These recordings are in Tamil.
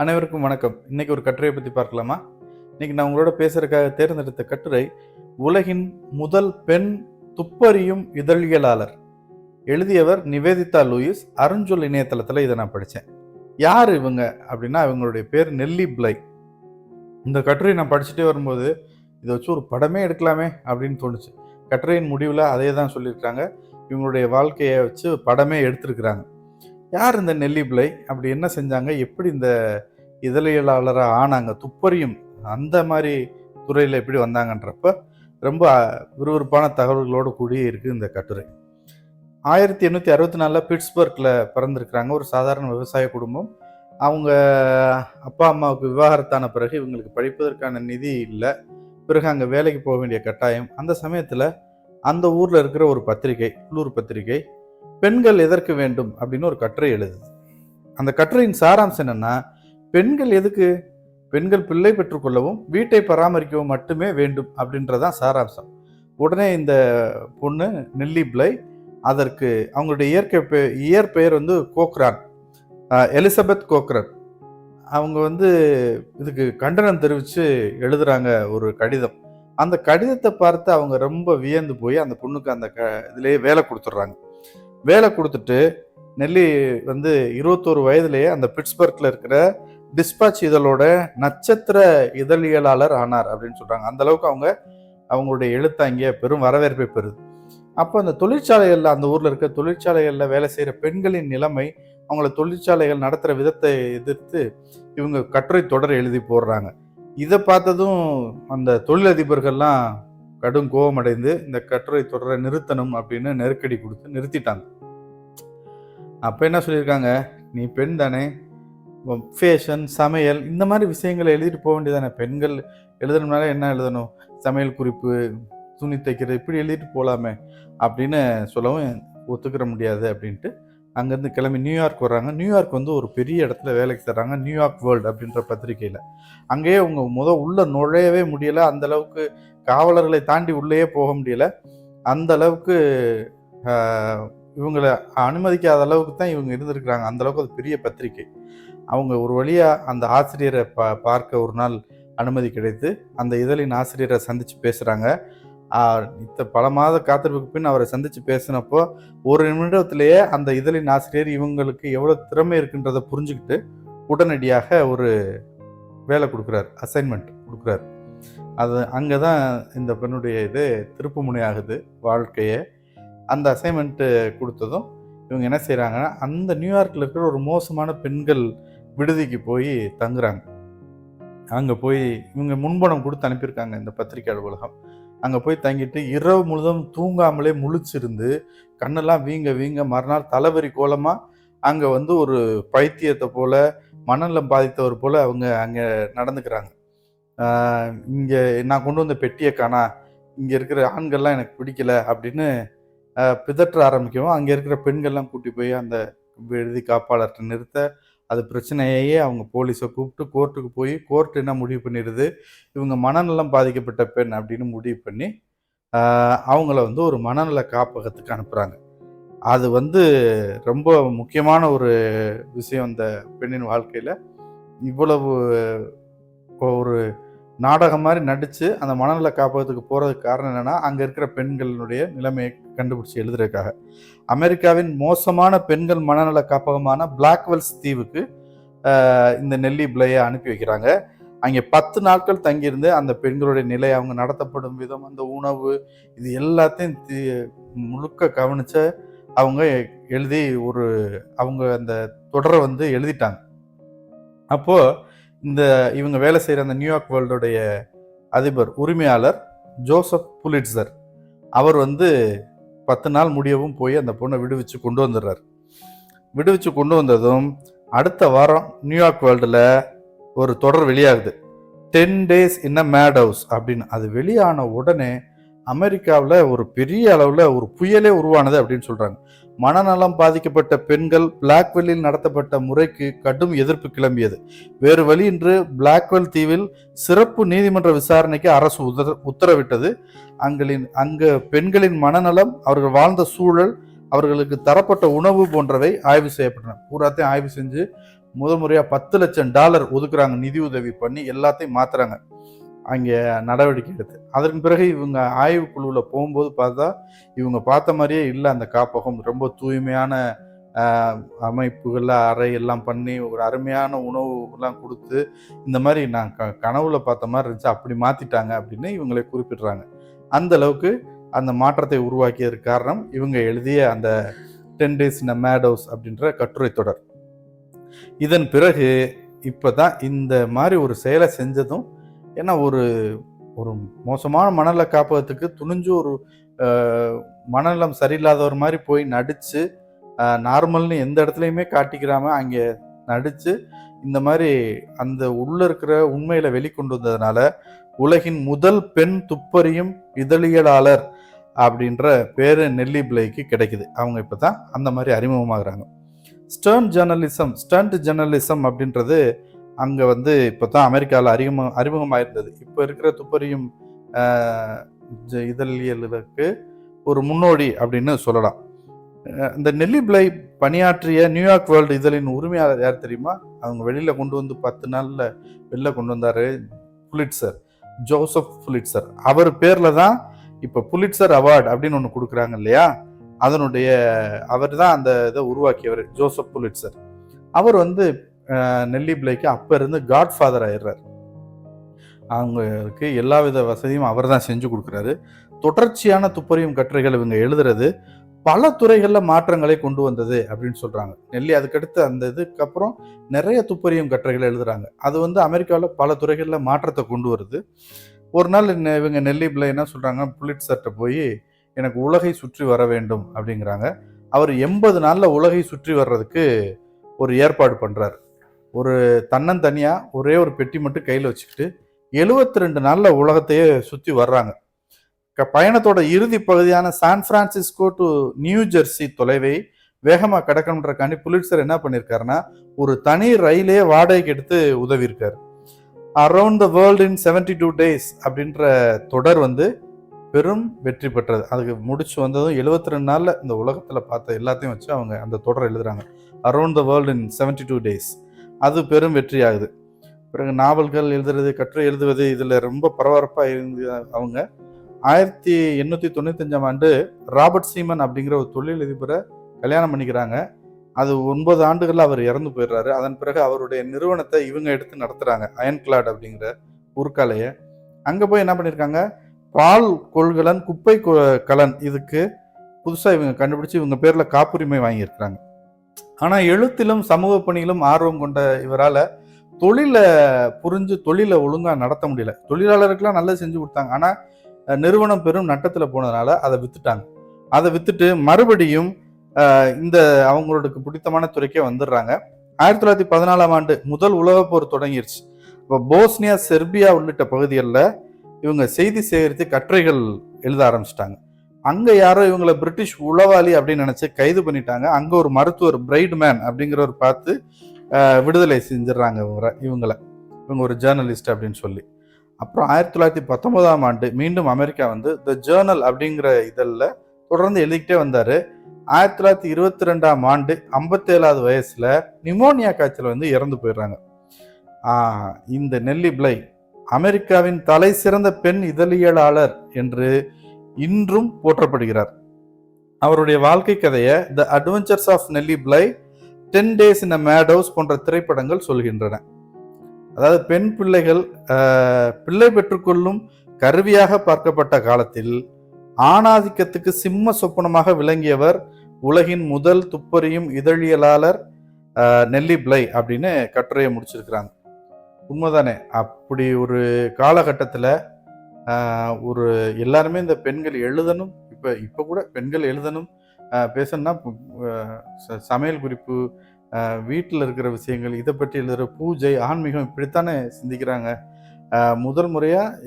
அனைவருக்கும் வணக்கம். இன்னைக்கு ஒரு கட்டுரையை பற்றி பார்க்கலாமா? இன்னைக்கு நான் உங்களோட பேசுறதுக்காக தேர்ந்தெடுத்த கட்டுரை உலகின் முதல் பெண் துப்பறியும் இதழியலாளர். எழுதியவர் நிவேதிதா லூயிஸ் அருஞ்சொல் இணையதளத்தில் இதை நான் படித்தேன் யார் இவங்க? அப்படின்னா இவங்களுடைய பேர் நெல்லி பிளை. இந்த கட்டுரை நான் படிச்சுட்டே வரும்போது இதை வச்சு ஒரு படமே எடுக்கலாமே அப்படின்னு தோணுச்சு. கட்டுரையின் முடிவில் அதே தான் சொல்லியிருக்காங்க. இவங்களுடைய வாழ்க்கையை வச்சு படமே எடுத்திருக்கிறாங்க. யார் இந்த நெல்லி பிளை? அப்படி என்ன செஞ்சாங்க? எப்படி இந்த இதழியலாளராக ஆனாங்க. துப்பறியும் அந்த மாதிரி துறையில் எப்படி வந்தாங்கன்றப்ப ரொம்ப விறுவிறுப்பான தகவல்களோடு கூடிய இருக்குது இந்த கட்டுரை. ஆயிரத்தி எண்ணூற்றி அறுபத்தி நாலில் பிட்ஸ்பர்க்கில் பிறந்திருக்கிறாங்க. ஒரு சாதாரண விவசாய குடும்பம். அவங்க அப்பா அம்மாவுக்கு விவாகரத்தான பிறகு இவங்களுக்கு படிப்பதற்கான நிதி இல்லை. பிறகு அங்கே வேலைக்கு போக வேண்டிய கட்டாயம். அந்த சமயத்தில் அந்த ஊரில் இருக்கிற ஒரு பத்திரிகை உள்ளூர் பத்திரிகை பெண்கள் எதற்கு வேண்டும்? அப்படின்னு ஒரு கட்டுரை எழுதுது. அந்த கட்டுரையின் சாராம்சம் என்னென்னா பெண்கள் எதுக்கு? பெண்கள் பிள்ளை பெற்றுக்கொள்ளவும் வீட்டை பராமரிக்கவும் மட்டுமே வேண்டும் அப்படின்றதான் சாராம்சம். உடனே இந்த பொண்ணு நெல்லி பிளை அதற்கு அவங்களுடைய இயற்கை பெ இயற்பெயர் வந்து கோக்ரான். எலிசபெத் கோக்ரன். அவங்க வந்து இதுக்கு கண்டனம் தெரிவித்து எழுதுகிறாங்க ஒரு கடிதம். அந்த கடிதத்தை பார்த்து அவங்க ரொம்ப வியந்து போய் அந்த பொண்ணுக்கு அந்த க இதுலேயே வேலை கொடுத்துட்றாங்க. வேலை கொடுத்துட்டு நெல்லி வந்து இருபத்தோரு வயதுலேயே அந்த பிட்ஸ்பர்க்கில் இருக்கிற டிஸ்பாச் இதழோட நட்சத்திர இதழியலாளர் ஆனார் அப்படின்னு சொல்கிறாங்க அந்த அளவுக்கு அவங்க அவங்களுடைய எழுத்து அங்கே பெரும் வரவேற்பை பெறுது. அப்போ அந்த தொழிற்சாலைகளில் அந்த ஊரில் இருக்க தொழிற்சாலைகளில் வேலை செய்கிற பெண்களின் நிலைமை அவங்கள தொழிற்சாலைகள் நடத்துகிற விதத்தை எதிர்த்து இவங்க கட்டுரை தொடர் எழுதி போடுறாங்க. இதை பார்த்ததும் அந்த தொழிலதிபர்கள்லாம் கடும் கோபமடைந்து இந்த கட்டுரை தொடரை நிறுத்தணும் அப்படின்னு நெருக்கடி கொடுத்து நிறுத்திட்டாங்க. அப்போ என்ன சொல்லியிருக்காங்க? நீ பெண் தானே ஃபேஷன் சமையல் இந்த மாதிரி விஷயங்களை எழுதிட்டு போக வேண்டியதானே பெண்கள் எழுதணும்னால என்ன எழுதணும்? சமையல் குறிப்பு துணி தைக்கிறது இப்படி எழுதிட்டு போகலாமே அப்படின்னு சொல்லவும் ஒத்துக்கிற முடியாது அப்படின்ட்டு அங்கேருந்து கிளம்பி நியூயார்க் வர்றாங்க. நியூயார்க் வந்து ஒரு பெரிய இடத்துல வேலைக்கு தர்றாங்க. நியூயார்க் வேர்ல்டு அப்படின்ற பத்திரிக்கையில் அங்கேயே அவங்க முத உள்ள நுழையவே முடியல. அந்த அளவுக்கு காவலர்களை தாண்டி உள்ளேயே போக முடியல. அந்த அளவுக்கு இவங்களை அனுமதிக்காத அளவுக்கு தான் இவங்க இருந்திருக்கிறாங்க. அந்த அளவுக்கு அது பெரிய பத்திரிக்கை. அவங்க ஒரு வழியாக அந்த ஆசிரியரை பா பார்க்க ஒரு நாள் அனுமதி கிடைத்து அந்த இதழின் ஆசிரியரை சந்தித்து பேசுகிறாங்க இத்த பல மாத காத்திருப்புக்கு பின் அவரை சந்தித்து பேசினப்போ ஒரு நிமிடத்திலேயே அந்த இதழின் ஆசிரியர் இவங்களுக்கு எவ்வளோ திறமை இருக்குன்றதை புரிஞ்சுக்கிட்டு உடனடியாக ஒரு வேலை கொடுக்குறார். அசைன்மெண்ட் கொடுக்குறாரு. அது அங்கே தான் இந்த பெண்ணுடைய இது திருப்பு முனையாகுது. வாழ்க்கையை அந்த அசைன்மெண்ட்டு கொடுத்ததும் இவங்க என்ன செய்கிறாங்கன்னா அந்த நியூயார்க்கில் இருக்கிற ஒரு மோசமான பெண்கள் விடுதிக்கு போய் தங்குறாங்க. அங்கே போய் இவங்க முன்பணம் கொடுத்து அனுப்பியிருக்காங்க இந்த பத்திரிகை அலுவலகம். அங்கே போய் தங்கிட்டு இரவு முழுதும் தூங்காமலே முழிச்சிருந்து கண்ணெல்லாம் வீங்க வீங்க மறுநாள் தலைவரி கோலமாக அங்கே வந்து ஒரு பைத்தியத்தை போல் மணலம் பாதித்தவர் போல் அவங்க அங்கே நடந்துக்கிறாங்க. இங்கே நான் கொண்டு வந்த பெட்டியை காணா இங்கே இருக்கிற ஆண்கள்லாம் எனக்கு பிடிக்கல அப்படின்னு பிதற்ற ஆரம்பிக்கவும் அங்கே இருக்கிற பெண்கள்லாம் கூட்டி போய் அந்த விடுதி காப்பாளர்கிட்ட நிறுத்த அது பிரச்சனையே அவங்க போலீஸை கூப்பிட்டு கோர்ட்டுக்கு போய் கோர்ட் என்ன முடிவு பண்ணிடுது? இவங்க மனநலம் பாதிக்கப்பட்ட பெண் அப்படின்னு முடிவு பண்ணி அவங்கள வந்து ஒரு மனநல காப்பகத்துக்கு அனுப்புகிறாங்க அது வந்து ரொம்ப முக்கியமான ஒரு விஷயம் அந்த பெண்ணின் வாழ்க்கையில். இவ்வளவு ஒரு நாடகம் மாதிரி நடித்து அந்த மனநல காப்பகத்துக்கு போகிறதுக்கு காரணம் என்னென்னா அங்கே இருக்கிற பெண்களினுடைய நிலைமையை கண்டுபிடிச்சி எழுதுறதுக்காக. அமெரிக்காவின் மோசமான பெண்கள் மனநல காப்பகமான பிளாக்வெல்ஸ் தீவுக்கு இந்த நெல்லி பிளையை அனுப்பி வைக்கிறாங்க. அங்கே பத்து நாட்கள் தங்கியிருந்து அந்த பெண்களுடைய நிலை அவங்க நடத்தப்படும் விதம் அந்த உணவு இது எல்லாத்தையும் தி- முழுக்க கவனிச்ச அவங்க எழுதி ஒரு அவங்க அந்த தொடரை வந்து எழுதிட்டாங்க. அப்போது இந்த இவங்க வேலை செய்கிற அந்த நியூயார்க் வேர்ல்டுடைய அதிபர் உரிமையாளர் ஜோசப் புலிட்சர். அவர் வந்து பத்து நாள் முடியவும் போய் அந்த பொண்ணை விடுவிச்சு கொண்டு வந்துடுறார். விடுவிச்சு கொண்டு வந்ததும் அடுத்த வாரம் நியூயார்க் வேர்ல்டில் ஒரு தொடர் வெளியாகுது. Ten days in a mad house அப்படின்னு. அது வெளியான உடனே அமெரிக்காவில் ஒரு பெரிய அளவில் ஒரு புயலே உருவானது அப்படின்னு சொல்கிறாங்க மனநலம் பாதிக்கப்பட்ட பெண்கள் பிளாக்வெல்லில் நடத்தப்பட்ட முறைக்கு கடும் எதிர்ப்பு கிளம்பியது. வேறு வழியின்று பிளாக்வெல் தீவில் சிறப்பு நீதிமன்ற விசாரணைக்கு அரசு உத்தர உத்தரவிட்டது. அங்களின் அங்கு பெண்களின் மனநலம் அவர்கள் வாழ்ந்த சூழல் அவர்களுக்கு தரப்பட்ட உணவு போன்றவை ஆய்வு செய்யப்பட்டன. பூராத்தையும் ஆய்வு செஞ்சு முதல் முறையாக பத்து லட்சம் டாலர் ஒதுக்குறாங்க நிதி உதவி பண்ணி எல்லாத்தையும் மாத்துறாங்க. அங்கே நடவடிக்கை எடுத்து. அதன் பிறகு இவங்க ஆய்வு குழுவில் போகும்போது பார்த்தா இவங்க பார்த்த மாதிரியே இல்லை அந்த காப்பகம். ரொம்ப தூய்மையான ஆஹ், அறை எல்லாம் பண்ணி ஒரு அருமையான உணவு எல்லாம் கொடுத்து இந்த மாதிரி நான் க கனவுல பார்த்த மாதிரி இருந்துச்சு. அப்படி மாத்திட்டாங்க அப்படின்னு இவங்களை குறிப்பிடுறாங்க. அந்த அளவுக்கு அந்த மாற்றத்தை உருவாக்கியதற்கு காரணம் இவங்க எழுதிய அந்த டென் டேஸ் இன் மேடோஸ் அப்படின்ற கட்டுரை தொடர். இதன் பிறகு இப்போ தான் இந்த மாதிரி ஒரு செயலை செஞ்சதும் ஏன்னா ஒரு ஒரு மோசமான மணலை காப்பகத்துக்கு துணிஞ்சு ஒரு மனநலம் சரியில்லாதவர் மாதிரி போய் நடித்து நார்மல்னு எந்த இடத்துலையுமே காட்டிக்கிறாம அங்கே நடித்து இந்த மாதிரி அந்த உள்ள இருக்கிற உண்மையில வெளிக்கொண்டு வந்ததுனால உலகின் முதல் பெண் துப்பறியும் இதழியலாளர் அப்படின்ற பேரு நெல்லி பிளைக்கு கிடைக்குது. அவங்க இப்போ தான் அந்த மாதிரி அறிமுகமாகறாங்க. ஸ்டர்ன் ஜேர்னலிசம் ஸ்டண்ட் ஜேர்னலிசம் அப்படின்றது அங்கே வந்து இப்போ தான் அமெரிக்காவில் அறிமுகம் அறிமுகமாயிருந்தது. இப்போ இருக்கிற துப்பறியும் இதழியலுக்கு ஒரு முன்னோடி அப்படின்னு சொல்லலாம். இந்த நெல்லி பிளை பணியாற்றிய நியூயார்க் வேர்ல்டு இதழின் உரிமையாளர் யார் தெரியுமா? அவங்க வெளியில் கொண்டு வந்து பத்து நாளில் வெளில கொண்டு வந்தார் புலிட்சர் ஜோசப் புலிட்சர். அவர் பேரில் தான் இப்போ புலிட்சர் அவார்டு அப்படின்னு ஒன்று கொடுக்குறாங்க இல்லையா? அதனுடைய அவர் தான் அந்த இதை உருவாக்கியவர் ஜோசப் புலிட்சர். அவர் வந்து நெல்லி பிளைக்கு அப்போ இருந்து காட் ஃபாதர் ஆயிடுறாரு. அவங்களுக்கு எல்லா வித வசதியும் அவர் தான் செஞ்சு கொடுக்குறாரு. தொடர்ச்சியான துப்பறியும் கட்டுரைகள் இவங்க எழுதுறது பல துறைகளில் மாற்றங்களை கொண்டு வந்தது அப்படின்னு சொல்கிறாங்க நெல்லி அதுக்கடுத்து அந்த இதுக்கப்புறம் நிறைய துப்பறியும் கட்டுரைகள் எழுதுறாங்க. அது வந்து அமெரிக்காவில் பல துறைகளில் மாற்றத்தை கொண்டு வருது. ஒரு நாள் இவங்க நெல்லி பிள்ளை என்ன சொல்கிறாங்க புலிட் சட்டை போய் எனக்கு உலகை சுற்றி வர வேண்டும் அப்படிங்கிறாங்க. அவர் எண்பது நாளில் உலகை சுற்றி வர்றதுக்கு ஒரு ஏற்பாடு பண்ணுறாரு ஒரு தன்னந்தனியாக ஒரே ஒரு பெட்டி மட்டும் கையில் வச்சுக்கிட்டு எழுபத்தி ரெண்டு நாளில் உலகத்தையே சுற்றி வர்றாங்க. க- பயணத்தோட இறுதி பகுதியான San Francisco to New Jersey தொலைவை வேகமாக கடக்கணுன்றக்காண்டி புலிட்சர் என்ன பண்ணியிருக்காருன்னா ஒரு தனி ரயிலே வாடகைக்கு எடுத்து உதவியிருக்கார். Around the world in seventy two days அப்படின்ற தொடர் வந்து பெரும் வெற்றி பெற்றது. அதுக்கு முடிச்சு வந்ததும் எழுபத்தி ரெண்டு நாளில் இந்த உலகத்தில் பார்த்த எல்லாத்தையும் வச்சு அவங்க அந்த தொடர் எழுதுறாங்க. Around the world in seventy two days அது பெரும் வெற்றியாகுது. பிறகு நாவல்கள் எழுதுறது கட்டுரை எழுதுவது இதில் ரொம்ப பரபரப்பாக இருந்து அவங்க. ஆயிரத்தி எண்ணூற்றி தொண்ணூத்தஞ்சாம் ஆண்டு ராபர்ட் சீமன் அப்படிங்கிற ஒரு தொழிலதிபரை கல்யாணம் பண்ணிக்கிறாங்க. அது ஒன்பது ஆண்டுகளில் அவர் இறந்து போயிடுறாரு. அதன் பிறகு அவருடைய நிறுவனத்தை இவங்க எடுத்து நடத்துகிறாங்க அயன் கிளாட் அப்படிங்கிற உருக்காலையை அங்கே போய் என்ன பண்ணியிருக்காங்க பால் கொள்கலன் குப்பை கொ- கலன் இதுக்கு புதுசாக இவங்க கண்டுபிடிச்சி இவங்க பேரில் காப்புரிமை வாங்கியிருக்கிறாங்க. ஆனால் எழுத்திலும் சமூக பணியிலும் ஆர்வம் கொண்ட இவரால் தொழிலை புரிஞ்சு தொழிலை ஒழுங்காக நடத்த முடியல. தொழிலாளருக்கெல்லாம் நல்லா செஞ்சு கொடுத்தாங்க. ஆனால் நிறுவனம் பெரும் நட்டத்தில் போனதுனால அதை வித்துட்டாங்க. அதை வித்துட்டு மறுபடியும் இந்த அவங்களுக்கு பிடித்தமான துறைக்கே வந்துடுறாங்க. ஆயிரத்தி தொள்ளாயிரத்தி பதினாலாம் ஆண்டு முதல் உலகப் போர் தொடங்கிருச்சு. இப்போ போஸ்னியா செர்பியா உள்ளிட்ட பகுதிகளில் இவங்க செய்தி சேகரித்து கட்டுரைகள் எழுத ஆரம்பிச்சிட்டாங்க. அங்கே யாரோ இவங்களை பிரிட்டிஷ் உளவாளி அப்படின்னு நினச்சி கைது பண்ணிட்டாங்க. அங்கே ஒரு மருத்துவர் பிரைட் மேன் அப்படிங்கிறவர் பார்த்து விடுதலை செஞ்சிடறாங்க இவங்க இவங்களை. இவங்க ஒரு ஜேர்னலிஸ்ட் அப்படின்னு சொல்லி. அப்புறம் ஆயிரத்தி தொள்ளாயிரத்தி பத்தொன்பதாம் ஆண்டு மீண்டும் அமெரிக்கா வந்து த ஜேர்னல் அப்படிங்கிற இதழில் தொடர்ந்து எழுதிக்கிட்டே வந்தார். ஆயிரத்தி தொள்ளாயிரத்தி இருபத்தி ரெண்டாம் ஆண்டு ஐம்பத்தேழாவது வயசில் நிமோனியா காய்ச்சல் வந்து இறந்து போயிடுறாங்க. இந்த நெல்லி பிளை அமெரிக்காவின் தலை சிறந்த பெண் இதழியலாளர் என்று இன்றும் போற்றப்படுகிறார். அவருடைய வாழ்க்கை கதையை the adventures of Nellie Bly ten days in a madhouse போன்ற திரைப்படங்கள் சொல்கின்றன. அதாவது பெண் பிள்ளைகள் பிள்ளை பெற்றுக்கொள்ளும் கருவியாக பார்க்கப்பட்ட காலத்தில் ஆணாதிக்கத்துக்கு சிம்ம சொப்பனமாக விளங்கியவர் உலகின் முதல் துப்பறியும் இதழியலாளர் நெல்லி பிளை அப்படின்னு கட்டுரையை முடிச்சிருக்கிறாங்க. உண்மைதானே? அப்படி ஒரு காலகட்டத்தில் ஒரு எல்லாருமே இந்த பெண்கள் எழுதணும். இப்போ இப்போ கூட பெண்கள் எழுதணும். பேசணும்னா ச- சமையல் குறிப்பு வீட்டில் இருக்கிற விஷயங்கள் இதை பற்றி எழுதுகிற பூஜை ஆன்மீகம் இப்படித்தானே சிந்திக்கிறாங்க. முதல் முறையாக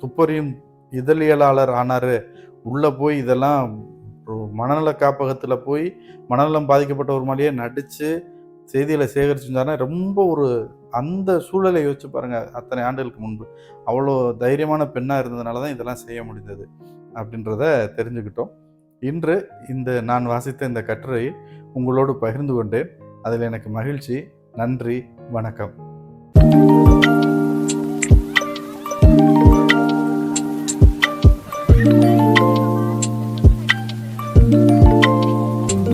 துப்பறியும் இதழியலாளர் ஆனார். உள்ளே போய் இதெல்லாம் மனநல காப்பகத்தில் போய் மனநலம் பாதிக்கப்பட்ட ஒரு மாதிரியே நடித்து செய்திகளை சேகரிச்சிருந்தாருன்னா ரொம்ப ஒரு அந்த சூழலை யோசிச்சு பாருங்க அத்தனை ஆண்டுகளுக்கு முன்பு. அவ்வளோ தைரியமான பெண்ணாக இருந்ததுனால தான் இதெல்லாம் செய்ய முடிந்தது அப்படின்றத தெரிஞ்சுக்கிட்டோம். இன்று இந்த நான் வாசித்த இந்த கட்டுரை உங்களோடு பகிர்ந்து கொண்டேன். அதில் எனக்கு மகிழ்ச்சி. நன்றி. வணக்கம்.